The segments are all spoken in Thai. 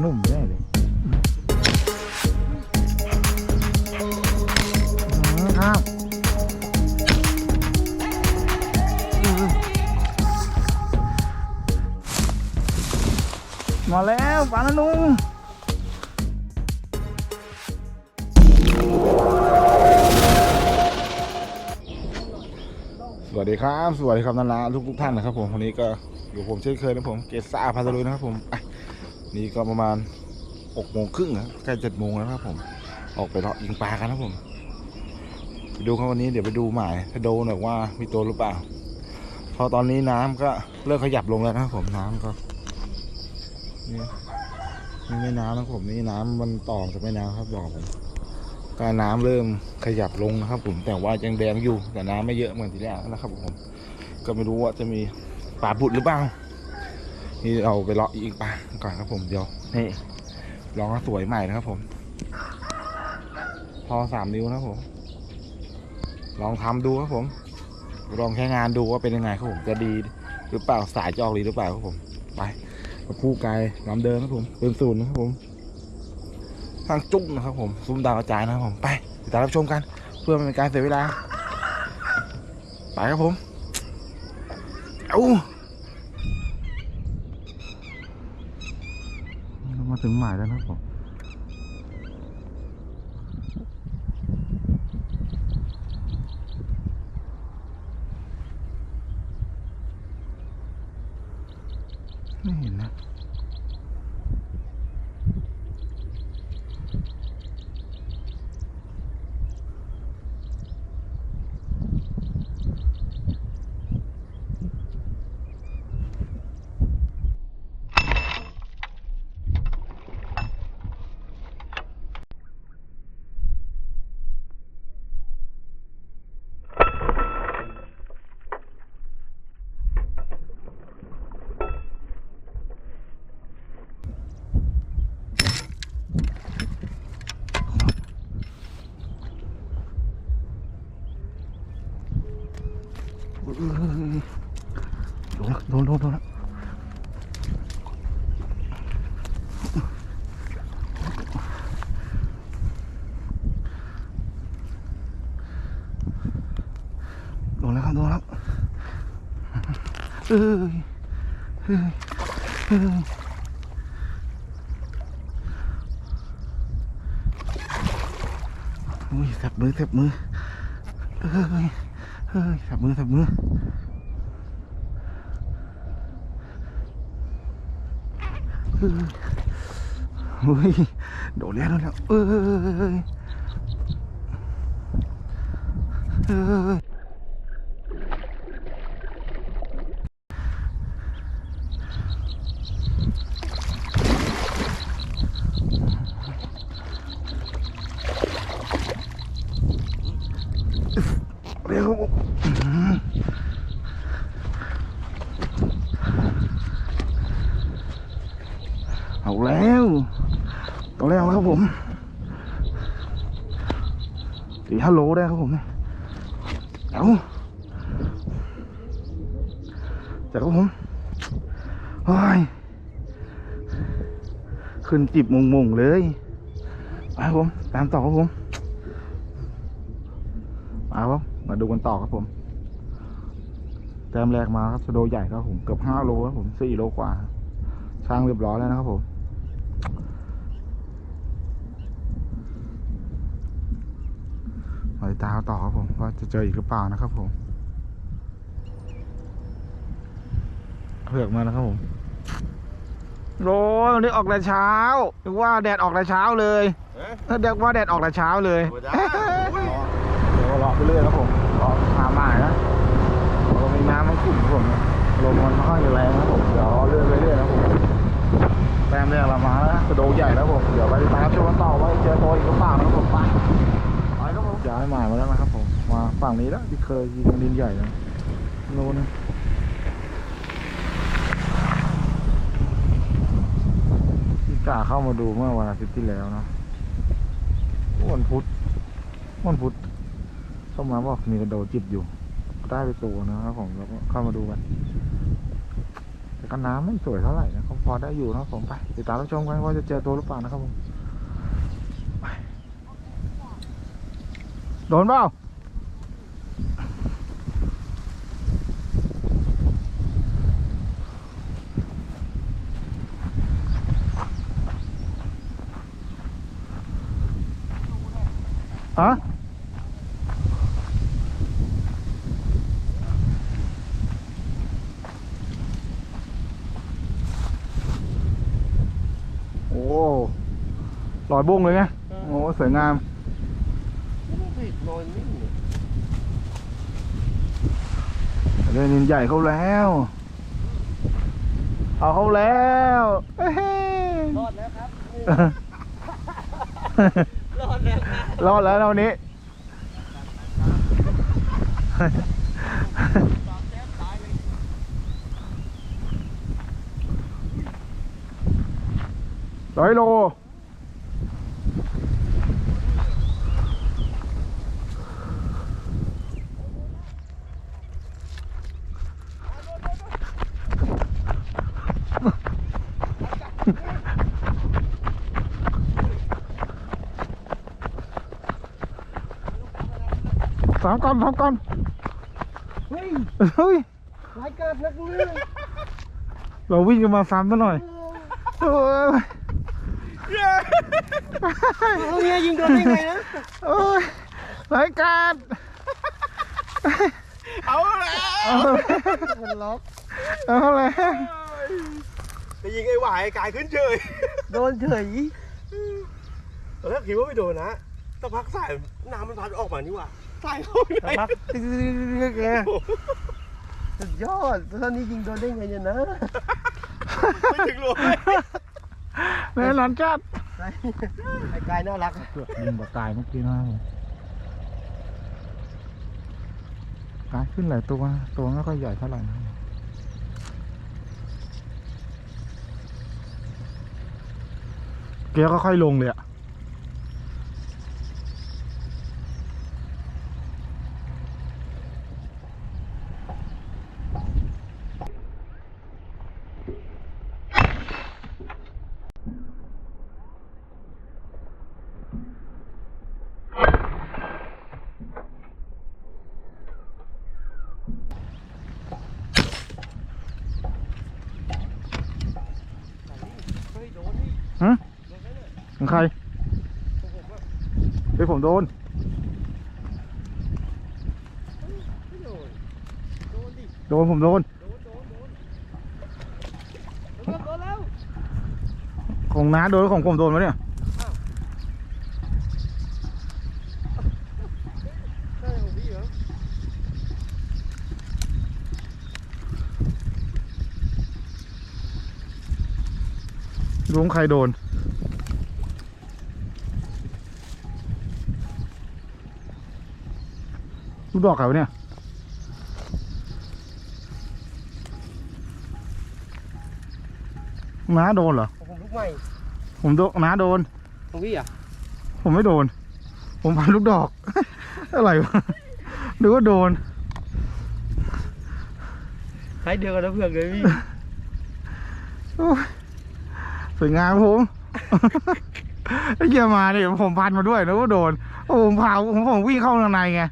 หนุ่มแน่เลยครับมาแล้วปลาละนุ่งสวัสดีครับ สวัสดีครับนานาทุกทุกท่านนะครับผมวันนี้ก็อยู่ผมเช่นเคยนะผมเกศซ่าพาตะลุยนะครับผมอะ นี่ก็ประมาณหกโมงครึ่งนะใกล้เจ็ดโมงแล้วครับผม ออกไปเลาะยิงปลากันนะครับผมไปดูครับวันนี้เดี๋ยวไปดูหมายถ้าโดนหน่อยว่ามีตัวหรือเปล่าเพอตอนนี้น้ำก็เริ่มขยับลงแล้วนะครับผมน้ำก็นี่นี่แม่น้ำนะครับผมนี่น้ำมันต่อจากแม่น้ำครับบอกผมก็น้ำเริ่มขยับลงนะครับ ผมแต่ว่ายังแดงอยู่แต่น้ำไม่เยอะเหมือนทีแรกนะครับผมก็ไม่รู้ว่าจะมีปลาบุดหรือเปล่า นี่เราไปเลาะยิงปลาก่อนครับผมเดี๋ยวนี่ลองสวยใหม่นะครับผม พอสามนิ้วนะครับผม ลองทำดูครับผม ลองใช้งานดูว่าเป็นยังไงครับผมจะดีหรือเปล่าสายจะออกดีหรือเปล่าครับผม ไปมาคู่ไกลลำเดินครับผมเดินศูนย์นะครับผม ทางจุ้งนะครับผมซุ้มดาวกระจายนะครับผมไปติดตามรับชมกัน เพื่อไม่เป็นการเสียเวลา ไปครับผม เอามา ถึงหมายแล้วนะครับผมเห็นนะ โดนละโดนโดนโดนละโดนแล้วครับโดนแล้วเอ้ยเอ้ยเอ้ยอุ้ยแสบมือแสบมือเอ้ยเฮ้ยแสบมือแสบมือ เฮ้ยโดดแล้วโดดแล้วเอ้ยเอ้ยเร็วเอาแล้วตัวแล้วครับผม ฮัลโหลได้ครับผมเนี่ยเอาจัดครับผมโอ้ยขึ้นจิบมงๆเลยไปครับผม ตามต่อครับผมมาครับมาดูกันต่อครับผมแต้มแรกมาครับสโดใหญ่ครับผม เกือบห้าโลครับผมสี่โลกว่า ช่างเรียบร้อยแล้วนะครับผมมา ติดตามต่อครับผมว่าจะเจออีกหรือเปล่านะครับผมเผือกมาแล้วครับผมโรยวันนี้ออกแต่เช้านึกว่าแดดออกแต่เช้าเลยถ้าเด็กว่าแดดออกแต่เช้าเลยเดี๋ยวรอไปเรื่อยครับผมรอหาหมายนะเรามีน้ำมันขุ่นครับผมลมมันไม่ค่อยจะแรงครับผมเดี๋ยวรอเรื่อยไปเรื่อยนะครับผมแต้มแรกเรามาแล้วนะกระโดดใหญ่แล้วผมเดี๋ยวไปติดตามชมกันต่อว่าเจอตัวอีกหรือเปล่านะครับผมไปไปครับผม ย้ายหมายมาแล้วนะครับผมมาฝั่งนี้แล้วที่เคยยิงดินใหญ่นะโน่นนะที่กาเข้ามาดูเมื่อวันอาทิตย์ที่แล้วนะวันพุธวันพุธเข้ามาบอกมีกระโดดจิบอยู่ได้ไปตัวนะครับผมแล้วก็เข้ามาดูกันแต่ก็น้ำไม่สวยเท่าไหร่นะครับพอได้อยู่นะครับผมไปติดตามรับชมกันว่าจะเจอตัวหรือเปล่านะครับผมไป โดนเปล่าฮะโอ้ เลยไงโอ้สวยนอนนิ่งเลยเรนนินใหญ่เข้าแล้ว เอาเข้าแล้วเอ้ยรอดแล้วครับรอดแล้วครับรอดแล้วนะวันนี้ร้อยโลามก้อนสามก้อนเฮ้ยเฮ้ยรายการนักเลือกเราวิ่งกันมาซ้ำซะหน่อยโอ้ยเอาเนี่ยยิงโดนได้ไงนะโอ้ยรายการเอาแล้วเอามันล็อกเอาแล้วไปยิงไอ้หวายกายขึ้นเฉยโดนเฉยตอนแรกคิดว่าไม่โดนนะสักพักสายน้ำมันพัดออกมานี่หว่า สายเข้าไปพักแกสุดยอดตอนนี้ยิงโดนได้ไงเนี่ยนะไม่ถึงหลวแม่หลานจัดไอ้กายน่ารักเกือบยิงกว่าตายเมื่อกี้นะกายขึ้นหลายตัวนะตัวไม่ค่อยใหญ่เท่าไหร่นะเกียร์ก็ค่อยลงเลยอะ เฮ้ยโดนนี่ ฮะ โดนได้เลย ของใคร ผมว่า เฮ้ย ผมโดนไม่โดนโดนดิโดนผมโดนโดนโดนโดนโดนโดนแล้วของน้าโดนของผมโดนไหมเนี่ยใช่ของพี่เหรอรู้ของใครโดน ลูกดอกใครวะเนี่ยน้าโดนเหรอของผมลูกใหม่ ผมโดนน้าโดน ของพี่อะผมไม่โดน ผมพันลูกดอก อะไรวะหรือว่าโดนใช้เดียวกันแล้วเพื่อนเลยพี่ โอ้ยสวยงามครับผม ไอ้เหี้ยมาเนี่ยผมพันมาด้วยนะว่าโดน โอ้ผมพาผมผมวิ่งเข้าข้างในไง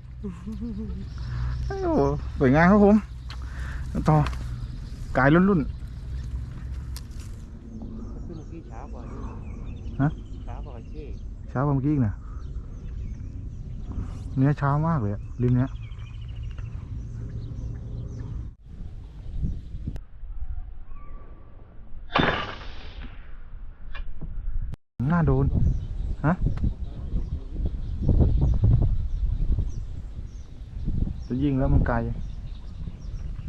โอ้สวยงามครับผม ต่อกายรุ่นรุ่นฮะเช่ๆช้ากว่าเมื่อกี้อีกนะเนี้ยช้ามากเลยริมเนี้ยน่าโดน ฮะ จะยิงแล้วมันไกล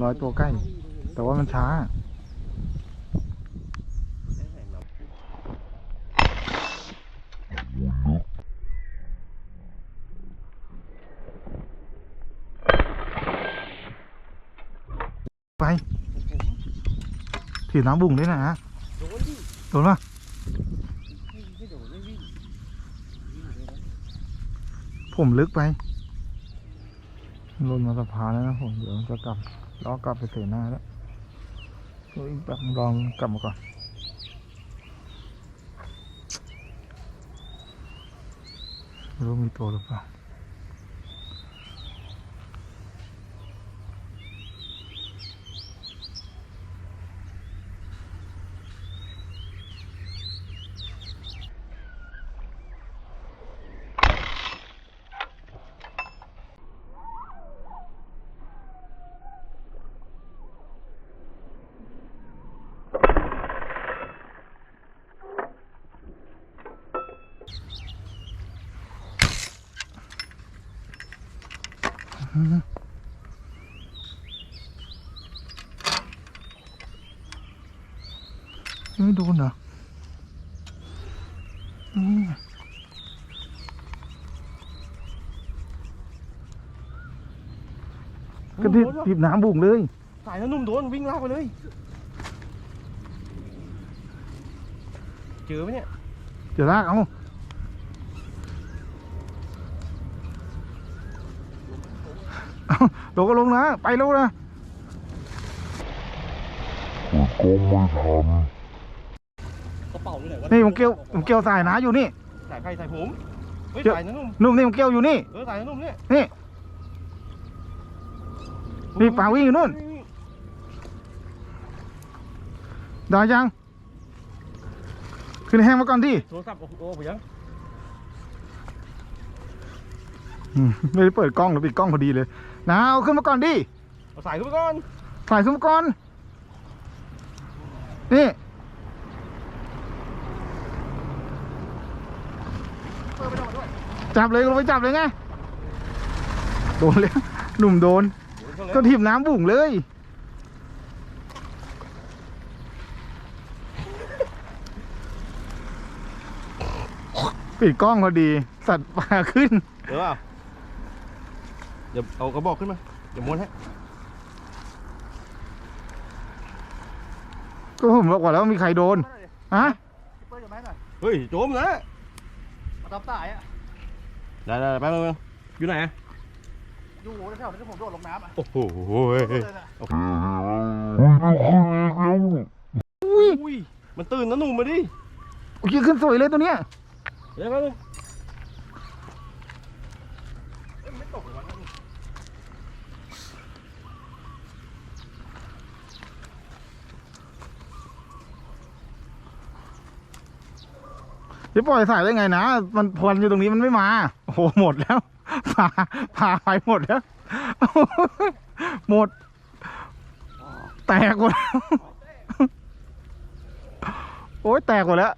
ร้อยตัวใกล้ แต่ว่ามันช้า ไปถีบน้ำบุ่งด้วยนะฮะโดนป่ะผมลึกไป ลนมาสะพานแล้วนะผมเดี๋ยวจะกลับล้อกลับไปเสียหน้าแล้วอเฮ้ยแบบลองกลับมาก่อนรู้มีตัวหรือเปล่า ไม่โดนเหรออืมกระดิบดิบน้ำบุ่งเลยสายน้ำนุ่มโดนวิ่งลากไปเลย เจอไหมเนี่ย เดี๋ยวลากเอาเอา ลงก็ลงนะ ไปแล้วนะกระเป๋าอยู่ไหนวะนี่ผมเกี่ยวผมเกี่ยวสายน้าอยู่นี่ สายใครสายผมเฮ้ยเจอสายน้ำนุ่มนุ่มนี่ผมเกี่ยวอยู่นี่เออสายน้ำนุ่มเนี่ยนี่นี่ป่าวิ่งอยู่นู่นได้ยัง ขึ้นแห้งมาก่อนที่โทรศัพท์โอ้โหไปยังอืมไม่ได้เปิดกล้องหรือปิดกล้องพอดีเลย นะเอาขึ้นมาก่อนดิเอาสายขึ้นไปก่อนถ่ายขึ้นมาก่อน นี่จับเลยลงไปจับเลยไง โดนเลยหนุ่มโดนก็ทีบน้ำบุ่งเลย ปิดกล้องพอดี สัตว์ป่าขึ้น เดี๋ยวเปล่า เดี๋ยวเอากระบอกขึ้นมาเดี๋ยวม้วนให้ก็ผมบอกว่าแล้วามีใครโดนฮะเฮ้ยโจมนะมาตับสายอะได้ได้ได้แป๊บนึงอยู่ไหนอะอยู่แถวๆที่ผมโดดลงน้ำอะโอ้โหเลยน่ะอุ้ยมันตื่นนะหนุ่มมาดิโอเคขึ้นสวยเลยตัวเนี้ยเดี๋ยวแป๊บนึง ไม่ตกเลยวะ จะปล่อยสายได้ไงนะ มันพวนอยู่ตรงนี้มันไม่มา โอ้โหหมดแล้วพาพาไปหมดแล้ว หมด แตกหมดแล้ว โอ้ยแตกหมดแล้ว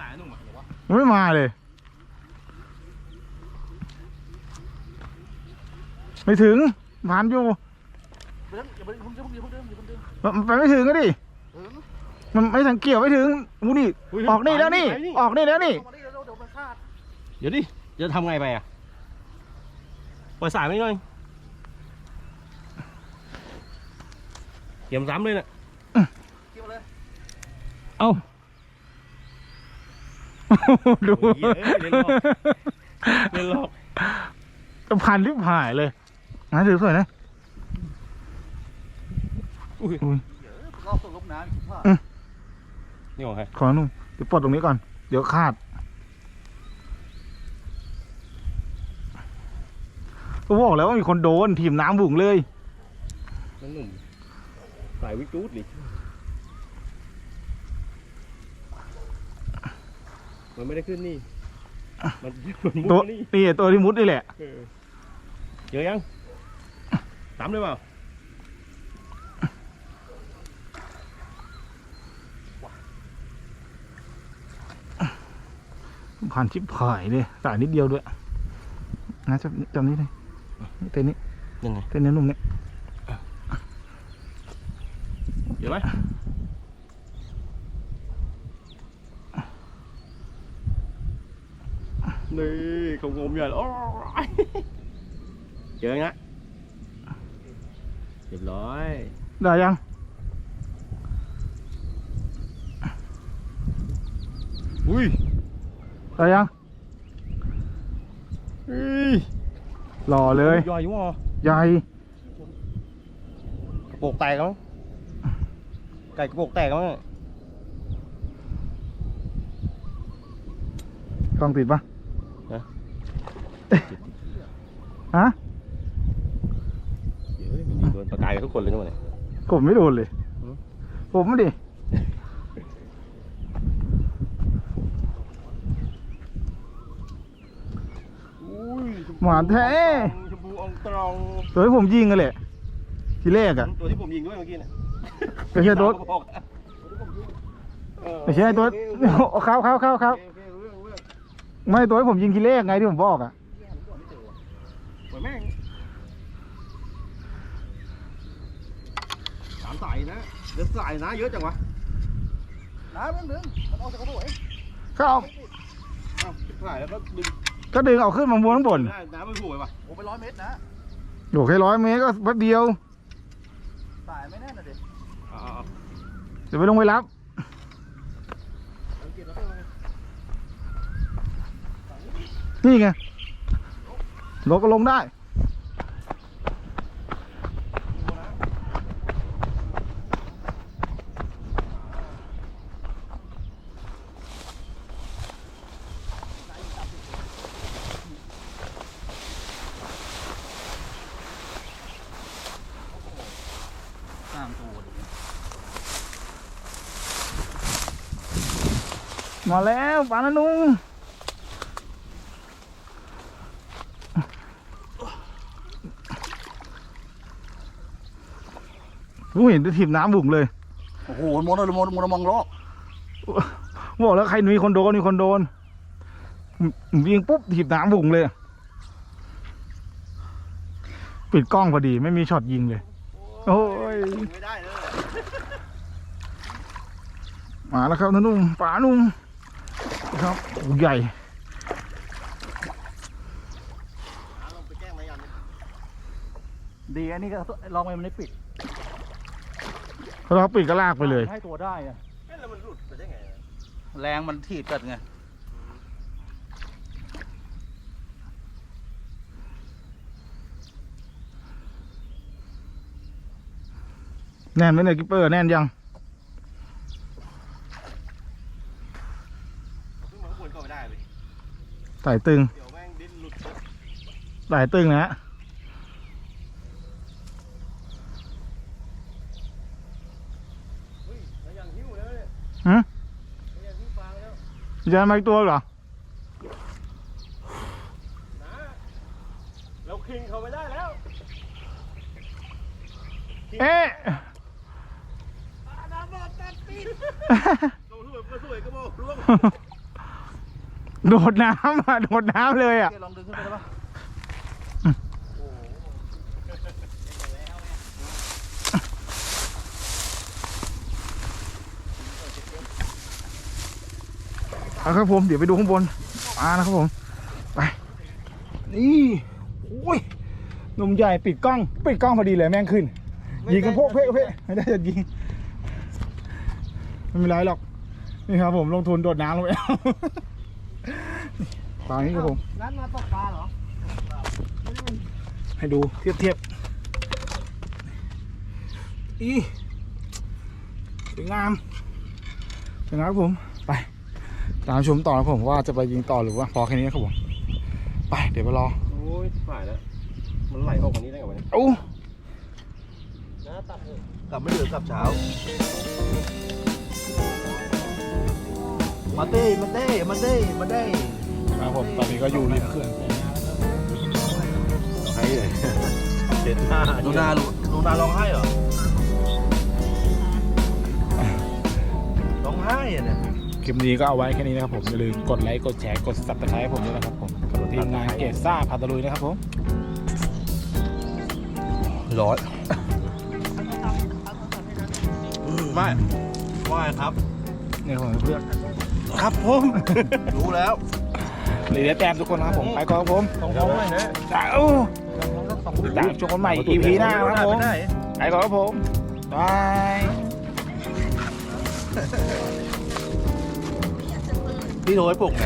สายนุ่มอะเดี๋ยวะไม่มาเลย ไม่ถึงผ่านอยู่ไปผมเดินผมเดินผมเดินผมเดินมันไปไม่ถึงก็ดิ มันไม่สังเกตไม่ถึงอู้นี่ ออกนี่แล้วนี่ออกนี่แล้วนี่ลงมาดิเดี๋ยวเดี๋ยวมันคาดเดี๋ยวดิ จะทำไงไปอะปล่อยสายไปหน่อยเตรียมซ้ำเลยน่ะเกี่ยวเลยเอ้า ดูโอ้ยเอ้ยเล่นหลอกเล่นหลอกจะพันริบหายเลยนะถือสวยนะ อุ้ยอุ้ยเดี๋ยวรอบตกลงน้ำอีกว่า นี่ของใครขอนุ่มเดี๋ยวปลดตรงนี้ก่อน เดี๋ยวขาดก็บอกแล้วว่ามีคนโดนทีมน้ำบุ๋งเลยนั่นหนุ่มสายวิจูดดิมันไม่ได้ขึ้นนี่ มันมันมุดตัวมานี่นี่ตัวที่มุดนี่แหละ เออเจอยังซ้ำเลยเปล่า ผ่านชิบหายเลยสายนิดเดียวด้วยนะจับจับนี้เลยนี่เต้นนี้ยังไงเต้นเนื้อนุ่มเนี่ยเดี๋ยวไหมนี่เขางมใหญ่เลยโอ้ยเจอยังนะเรียบร้อย ได้ยังอุ้ย ได้ยังอุ้ยหล่อเลย ย่อยอยู่อะใหญ่โปกแตกมั้งไก่กระโปกแตกมั้งกล้องติดปะนะฮะเฮ้ยมันยิงโดนประกายกับทุกคนเลยนี่หว่าเนี่ยผมไม่โดนเลยหือผมไม่ดิ อุ้ยชมพู หวานแท้ชมพูอองตรองตัวที่ผมยิงกันแหละทีแรกอะตัวที่ผมยิงด้วยเมื่อกี้น่ะไม่ใช่ตัวพี่สาวก็บอกอะเออไม่ใช่ตัวโอเคเขาเขาเขาเขาโอเคโอเครู้เรื่องรู้เรื่องไม่ตัวที่ผมยิงทีแรกไงที่ผมบอกอะเหมือนแม่งสามสายนะเดือดสายนะเยอะจังวะน้ำมันดึงมันออกจากกระโดดเองเขาเอาเอ้าสายแล้วก็ดึง ก็ดึงเอาขึ้นมาบนข้างบนได้น้ำมันห่วยว่ะโอ้ไปร้อยเมตรนะโดดแค่ร้อยเมตรก็แป๊บเดียวสายไม่แน่นนะเด็กเอ่าเดี๋ยวไปลงไปรับ นี่ไงลงก็ลงได้ มาแล้วปานานุงรู้เห็นจะถีบน้ำบุ๋งเลย โอ้โหมนเลยมนมนมองล้อบอกแล้วใครมีคนโดนมีคนโดนยิงปุ๊บถีบน้ำบุ๋งเลย ปิดกล้องพอดีไม่มีช็อตยิงเลย โอ้ยมาแล้วครับนุ่มป๋านุ่ม ครับโอ้ใหญ่หาลงไปแกล้งมายันดีอันนี้ก็ลองไปมันไม่ปิดเราปิดก็ลากไปเลยให้ตัวได้อะเอ๊ะแล้วมันหลุดไปได้ไงอะแรงมันถีบกันไงแน่นไหมเนี่ยกิปเปอร์แน่นยัง ขึ้นมาข้างบนก็ไม่ได้เลย สายตึงเดี๋ยวแม่งดิ้นหลุดสายตึงนะฮะเฮ้ยแล้วยังหิ้วแล้วเนี่ยหืมแล้วยังหิ้วฟางแล้วจะมาอีกตัวเหรอนะเราคิงเขาไม่ได้แล้ว เอ๊ะน้ำบอดตัดปีนเราสวยก็สวยก็บอกล่วง โดดน้ำอะ โดดน้ำเลยอะ ลองดึงขึ้นไปได้ปะเอาครับผม เดี๋ยวไปดูข้างบนมานะครับผม ไป นี่โอ้ยหนุ่มใหญ่ปิดกล้อง ปิดกล้องพอดีเลยแม่งขึ้น ยิงกันโพะเพะเพะไม่ได้จะยิงไม่เป็นไรหรอก นี่ครับผมลงทุนโดดน้ำลงไป เอาตอนนี้ครับผมนั่นมาตกปลาเหรอ ให้ดูเทียบเทียบอีสวยงามสวยงามครับผม ไป ตามชมต่อนะผมว่าจะไปยิงต่อหรือว่าพอแค่นี้ครับผม ไป เดี๋ยวไปรอ โอ้ยฝ่ายแล้ว มันไหลออกมานี้ได้ไงวะเนี่ยเอ้าน้าตัดเถอะกลับไม่เหลือกลับเช้า มาเต้มาเต้มาเต้มาเต้ ครับผมตอนนี้ก็อยู่ริมเขื่อนใช่เลยเห็นหน้าดูนาดูนาร้องไห้เหรอร้องไห้อะเนี่ยคลิปนี้ก็เอาไว้แค่นี้นะครับผมอย่าลืมกดไลค์กดแชร์กดซับสไครต์ให้ผมด้วยนะครับผมกับทีมงานเกตซ่าพาตะลุยนะครับผมร้อนไม่ไม่ครับเนี่ยผมเพื่อนครับผมรู้แล้วเหลือแต้มทุกคนนะครับผม ไปก่อนครับผมต้องร้องไห้นะจ้าโอ้ติดตามชมกันใหม่ EP หน้าครับผมไปก่อนครับผมบายพี่โทรให้ปลุกไง